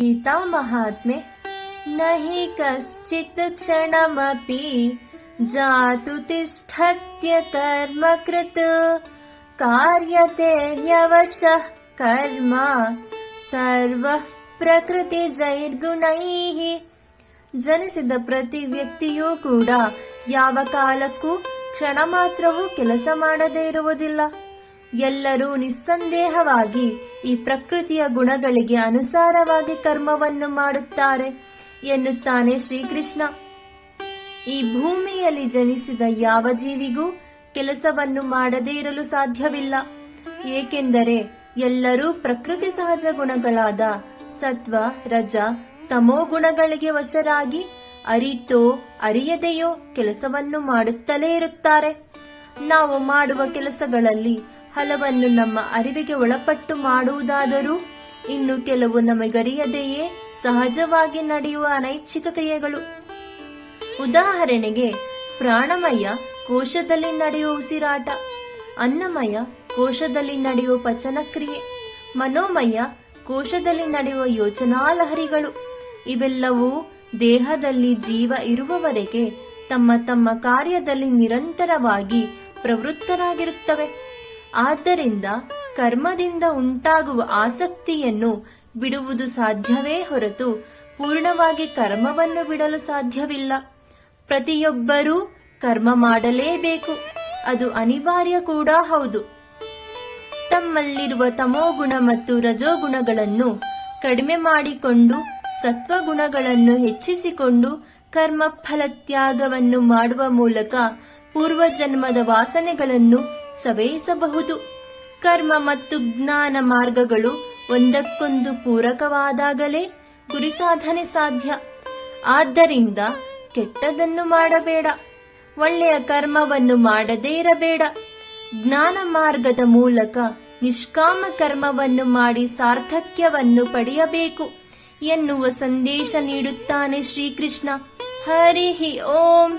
गीता महात्मे न हि कश्चित् क्षणमपि जातु तिष्ठत्य कर्म कृत् कार्यते ह्यवशः कर्म ಸರ್ವಃ ಪ್ರಕೃತಿ ಜೈರ್ಗುಣೈಃ ಜನಿಸಿದ ಪ್ರತಿ ವ್ಯಕ್ತಿಯೂ ಕೂಡ ಯಾವ ಕಾಲಕ್ಕೂ ಕ್ಷಣ ಮಾತ್ರವೂ ಕೆಲಸ ಮಾಡದೇ ಇರುವುದಿಲ್ಲ ಎಲ್ಲರೂ ನಿಸ್ಸಂದೇಹವಾಗಿ ಈ ಪ್ರಕೃತಿಯ ಗುಣಗಳಿಗೆ ಅನುಸಾರವಾಗಿ ಕರ್ಮವನ್ನು ಮಾಡುತ್ತಾರೆ ಎನ್ನುತ್ತಾನೆ ಶ್ರೀಕೃಷ್ಣ. ಈ ಭೂಮಿಯಲ್ಲಿ ಜನಿಸಿದ ಯಾವ ಜೀವಿಗೂ ಕೆಲಸವನ್ನು ಮಾಡದೇ ಇರಲು ಸಾಧ್ಯವಿಲ್ಲ. ಏಕೆಂದರೆ ಎಲ್ಲರೂ ಪ್ರಕೃತಿ ಸಹಜ ಗುಣಗಳಾದ ಸತ್ವ, ರಜ, ತಮೋ ಗುಣಗಳಿಗೆ ವಶರಾಗಿ ಅರಿತೋ, ಅರಿಯದೆಯೋ ಕೆಲಸವನ್ನು ಮಾಡುತ್ತಲೇ ಇರುತ್ತಾರೆ. ನಾವು ಮಾಡುವ ಕೆಲಸಗಳಲ್ಲಿ ಹಲವನ್ನು ನಮ್ಮ ಅರಿವಿಗೆ ಒಳಪಟ್ಟು ಮಾಡುವುದಾದರೂ ಇನ್ನು ಕೆಲವು ನಮಗರಿಯದೆಯೇ ಸಹಜವಾಗಿ ನಡೆಯುವ ಅನೈಚ್ಛಿಕ ಕ್ರಿಯೆಗಳು. ಉದಾಹರಣೆಗೆ, ಪ್ರಾಣಮಯ ಕೋಶದಲ್ಲಿ ನಡೆಯುವ ಉಸಿರಾಟ, ಅನ್ನಮಯ ಕೋಶದಲ್ಲಿ ನಡೆಯುವ ಪಚನ ಕ್ರಿಯೆ ಮನೋಮಯ ಕೋಶದಲ್ಲಿ ನಡೆಯುವ ಯೋಚನಾ ಲಹರಿಗಳು ಇವೆಲ್ಲವೂ ದೇಹದಲ್ಲಿ ಜೀವ ಇರುವವರೆಗೆ ತಮ್ಮ ತಮ್ಮ ಕಾರ್ಯದಲ್ಲಿ ನಿರಂತರವಾಗಿ ಪ್ರವೃತ್ತರಾಗಿರುತ್ತವೆ. ಆದ್ದರಿಂದ ಕರ್ಮದಿಂದ ಉಂಟಾಗುವ ಆಸಕ್ತಿಯನ್ನು ಬಿಡುವುದು ಸಾಧ್ಯವೇ ಹೊರತು ಪೂರ್ಣವಾಗಿ ಕರ್ಮವನ್ನು ಬಿಡಲು ಸಾಧ್ಯವಿಲ್ಲ. ಪ್ರತಿಯೊಬ್ಬರೂ ಕರ್ಮ ಮಾಡಲೇಬೇಕು. ಅದು ಅನಿವಾರ್ಯ ಕೂಡ ಹೌದು. ತಮ್ಮಲ್ಲಿರುವ ತಮೋಗುಣ ಮತ್ತು ರಜೋಗುಣಗಳನ್ನು ಕಡಿಮೆ ಮಾಡಿಕೊಂಡು ಸತ್ವಗುಣಗಳನ್ನು ಹೆಚ್ಚಿಸಿಕೊಂಡು ಕರ್ಮ ಫಲತ್ಯಾಗವನ್ನು ಮಾಡುವ ಮೂಲಕ ಪೂರ್ವಜನ್ಮದ ವಾಸನೆಗಳನ್ನು ಸವೆಯಿಸಬಹುದು ಕರ್ಮ ಮತ್ತು ಜ್ಞಾನ ಮಾರ್ಗಗಳು ಒಂದಕ್ಕೊಂದು ಪೂರಕವಾದಾಗಲೇ ಗುರಿ ಸಾಧನೆ ಸಾಧ್ಯ. ಆದ್ದರಿಂದ ಕೆಟ್ಟದನ್ನು ಮಾಡಬೇಡ. ಒಳ್ಳೆಯ ಕರ್ಮವನ್ನು ಮಾಡದೇ ಇರಬೇಡ. ಜ್ಞಾನ ಮಾರ್ಗದ ಮೂಲಕ ನಿಷ್ಕಾಮ ಕರ್ಮವನ್ನು ಮಾಡಿ ಸಾರ್ಥಕ್ಯವನ್ನು ಪಡೆಯಬೇಕು ಎನ್ನುವ ಸಂದೇಶ ನೀಡುತ್ತಾನೆ ಶ್ರೀಕೃಷ್ಣ. हरिः ओम्